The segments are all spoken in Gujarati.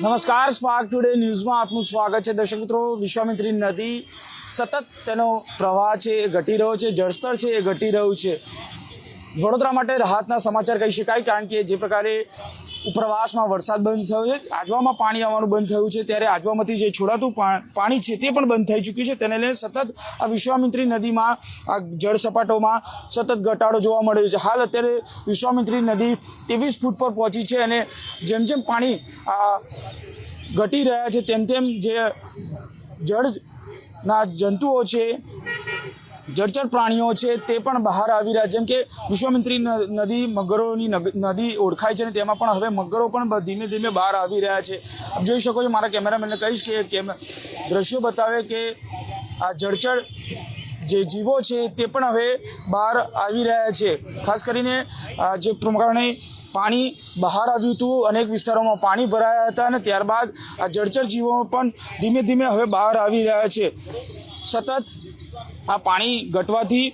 નમસ્કાર સ્પાર્ક ટુડે ન્યૂઝમાં આપનું સ્વાગત છે. દર્શક મિત્રો, વિશ્વામિત્રી નદી સતત તેનો પ્રવાહ છે, એ ઘટી રહ્યો છે, જળસ્તર છે, એ ઘટી રહ્યું છે. વડોદરા માટે રાહતના સમાચાર કહી શકાય, કારણ કે જે પ્રકારે ઉપરવાસમાં વરસાદ બંધ થયો છે, આજવામાં પાણી આવવાનું બંધ થયું છે, ત્યારે આજવામાંથી જે છોડાતું પાણી છે તે પણ બંધ થઈ ચૂક્યું છે, તેને લઈને સતત આ વિશ્વામિત્રી નદીમાં, આ જળ સપાટોમાં સતત ઘટાડો જોવા મળ્યો છે. હાલ અત્યારે વિશ્વામિત્રી નદી ત્રેવીસ ફૂટ પર પહોંચી છે અને જેમ જેમ પાણી આ ઘટી રહ્યા છે, તેમ તેમ જે જળના જંતુઓ છે જળચર પ્રાણીઓ છે તે પણ બહાર આવી રહ્યા જેમ કે વિશ્વમંત્રી નદી મગરોની નદી ઓળખાય છે અને તેમાં પણ હવે મગરો પણ ધીમે ધીમે બહાર આવી રહ્યા છે. આપ જોઈ શકો છો મારા કેમેરામેનને કહીશ કે દ્રશ્યો બતાવે કે આ જળચર જે જીવો છે તે પણ હવે બહાર આવી રહ્યા છે. ખાસ કરીને જે પ્રમાણે પાણી બહાર આવ્યું હતું, અનેક વિસ્તારોમાં પાણી ભરાયા હતા અને ત્યારબાદ આ જળચર જીવો પણ ધીમે ધીમે હવે બહાર આવી રહ્યા છે. સતત આ પાણી ઘટવાથી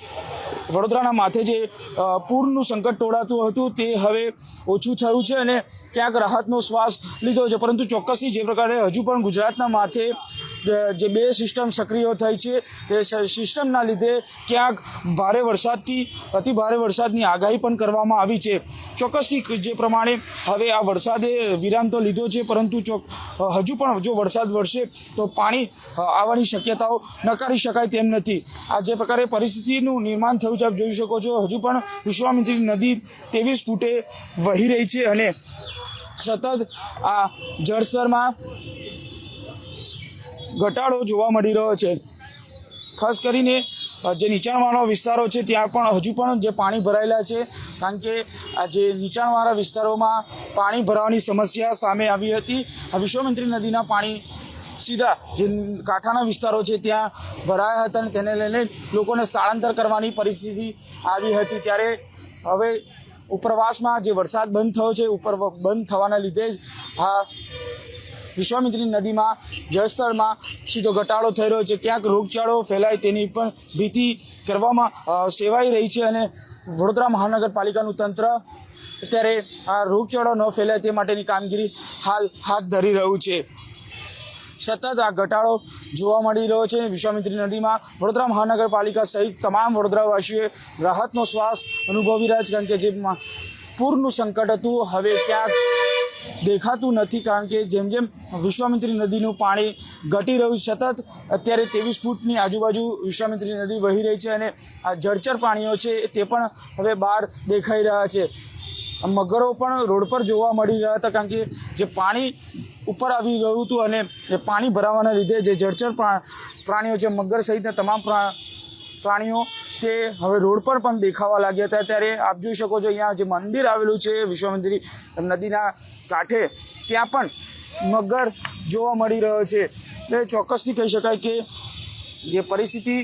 વડોદરાના માથે જે પૂરનું સંકટ ટોળાતું હતું તે હવે ઓછું થયું છે અને ક્યાંક રાહતનો શ્વાસ લીધો છે. પરંતુ ચોક્કસથી જે પ્રકારે હજુ પણ ગુજરાતના માથે જે બે સિસ્ટમ સક્રિય થઈ છે તે સિસ્ટમના લીધે ક્યાંક ભારે વરસાદથી, અતિ ભારે વરસાદની આગાહી પણ કરવામાં આવી છે. ચોક્કસથી જે પ્રમાણે હવે આ વરસાદે વિરામ તો લીધો છે, પરંતુ ચોક હજુ પણ જો વરસાદ વરસે તો પાણી આવવાની શક્યતાઓ નકારી શકાય તેમ નથી. આ જે પ્રકારે પરિસ્થિતિનું નિર્માણ થયું છે, આપ જોઈ શકો છો, હજુ પણ વિશ્વામિત્રી નદી ત્રેવીસ ફૂટે વહી રહી છે અને સતત આ જળસ્તરમાં ઘટાડો જોવા મળી રહ્યો છે. ખાસ કરીને જે નીચાણવાળા વિસ્તારો છે, ત્યાં પણ હજુ પણ જે પાણી ભરાયેલા છે, કારણ કે આ જે નીચાણવાળા વિસ્તારોમાં પાણી ભરાવાની સમસ્યા સામે આવી હતી. આ વિશ્વમંત્રી નદીના પાણી સીધા જે કાંઠાના વિસ્તારો છે, ત્યાં ભરાયા હતા અને તેને લઈને લોકોને સ્થળાંતર કરવાની પરિસ્થિતિ આવી હતી. ત્યારે હવે ઉપરવાસમાં જે વરસાદ બંધ થયો છે ઉપર બંધ થવાના લીધે જ આ વિશ્વામિત્રી નદીમાં જળસ્તરમાં સીધો ઘટાડો થઈ રહ્યો છે. ક્યાંક રોગચાળો ફેલાય તેની પણ ભીતિ કરવામાં સેવાઈ રહી છે અને વડોદરા મહાનગરપાલિકાનું તંત્ર અત્યારે આ રોગચાળો ન ફેલાય તે માટેની કામગીરી હાલ હાથ ધરી રહ્યું છે. સતત આ ઘટાડો જોવા મળી રહ્યો છે. વિશ્વામિત્રી નદીમાં, વડોદરા મહાનગરપાલિકા સહિત તમામ વડોદરાવાસીઓએ રાહતનો શ્વાસ અનુભવી રહ્યા છે, કારણ કે જે પૂરનું સંકટ હતું. હવે ક્યાંક દેખાતું નથી કારણ કે જેમ જેમ વિશ્વામિત્રી નદીનું પાણી ઘટી રહ્યું સતત અત્યારે ત્રેવીસ ફૂટની આજુબાજુ વિશ્વામિત્રી નદી વહી રહી છે અને આ જળચર પ્રાણીઓ છે તે પણ હવે બહાર દેખાઈ રહ્યા છે. મગરો પણ રોડ પર જોવા મળી રહ્યા હતા કારણ કે જે પાણી ઉપર આવી ગયું હતું અને એ પાણી ભરાવાના લીધે જે જળચર પ્રાણીઓ છે, મગર સહિતના તમામ પ્રાણીઓ તે હવે રોડ પર પણ દેખાવા લાગ્યા હતા. ત્યારે આપ જોઈ શકો છો અહીંયા જે મંદિર આવેલું છે, વિશ્વામિત્રી નદીના કાંઠે, ત્યાં પણ મગર જોવા મળી રહ્યો છે. એટલે ચોક્કસથી કહી શકાય કે જે પરિસ્થિતિ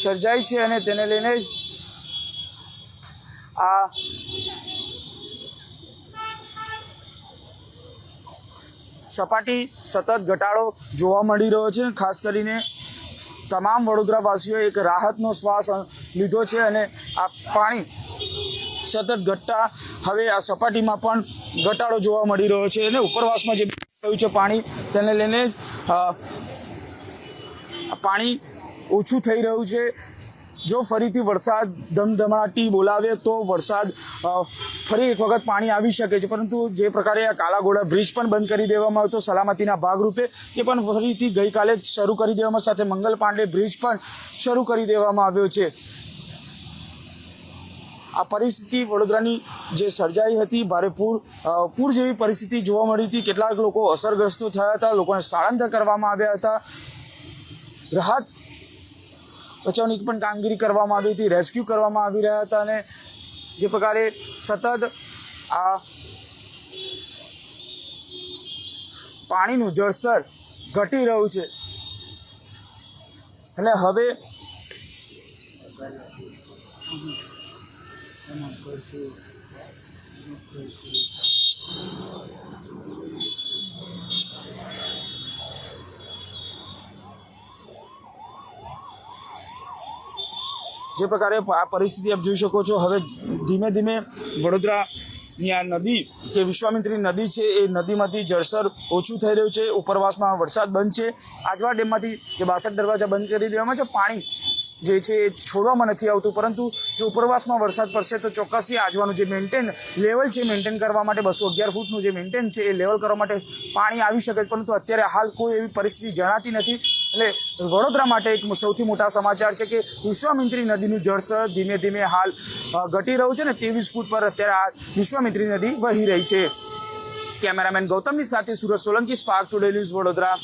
સર્જાઈ છે અને તેને લઈને આ સપાટી સતત ઘટાડો જોવા મળી રહ્યો છે, ખાસ કરીને તમામ વડોદરાવાસીઓએ એક રાહતનો શ્વાસ લીધો છે અને આ પાણી સતત ઘટતા હવે આ સપાટીમાં પણ ઘટાડો જોવા મળી રહ્યો છે અને ઉપરવાસમાં જે થયું છે પાણી, તેને લઈને પાણી ઓછું થઈ રહ્યું છે. જો ફરીથી વરસાદ ધમધમાટી બોલાવે તો વરસાદ ફરી એક વખત પાણી આવી શકે છે. પરંતુ જે પ્રકારે આ કાલાઘોડા બ્રિજ પણ બંધ કરી દેવામાં આવ્યો હતો, સલામતીના ભાગરૂપે, તે પણ ફરીથી ગઈકાલે જ શરૂ કરી દેવામાં સાથે મંગલ પાંડે બ્રિજ પણ શરૂ કરી દેવામાં આવ્યો છે. આ પરિસ્થિતિ વડોદરાની જે સર્જાઈ હતી, ભારે પૂર પૂર જેવી પરિસ્થિતિ જોવા મળી હતી. કેટલાક લોકો અસરગ્રસ્તો થયા હતા, લોકોને સ્થળાંતર કરવામાં આવ્યા હતા. રાહત બચાવની પણ કામગીરી કરવામાં આવી હતી રેસ્ક્યુ કરવામાં આવી રહ્યા હતા અને જે પ્રકારે સતત આ પાણીનું જળસ્તર ઘટી રહ્યું છે. એટલે હવે જે પ્રકારે આ પરિસ્થિતિ આપ જોઈ શકો છો. હવે ધીમે ધીમે વડોદરા ની આ નદી કે વિશ્વામિત્રી નદી છે, એ નદીમાંથી જળસ્તર ઓછું થઈ રહ્યું છે. ઉપરવાસમાં વરસાદ બંધ છે. આજવા ડેમમાંથી જે બાસઠ દરવાજા બંધ કરી દેવામાં છે. પાણી જે છે એ છોડવામાં નથી આવતું, પરંતુ જો ઉપરવાસમાં વરસાદ પડશે તો ચોક્કસથી આજવાનું જે મેન્ટેન લેવલ છે મેન્ટેન કરવા માટે બસો અગિયાર ફૂટનું જે મેન્ટેન છે એ લેવલ કરવા માટે પાણી આવી શકે. પરંતુ અત્યારે હાલ કોઈ એવી પરિસ્થિતિ જણાતી નથી એટલે વડોદરા માટે એક સૌથી મોટા સમાચાર છે કે વિશ્વામિત્રી નદીનું જળસ્તર ધીમે ધીમે હાલ ઘટી રહ્યું છે ને ત્રેવીસ ફૂટ પર અત્યારે આ વિશ્વામિત્રી નદી વહી રહી છે કેમેરામેન ગૌતમની સાથે Surat Solanki, spark today news Vadodara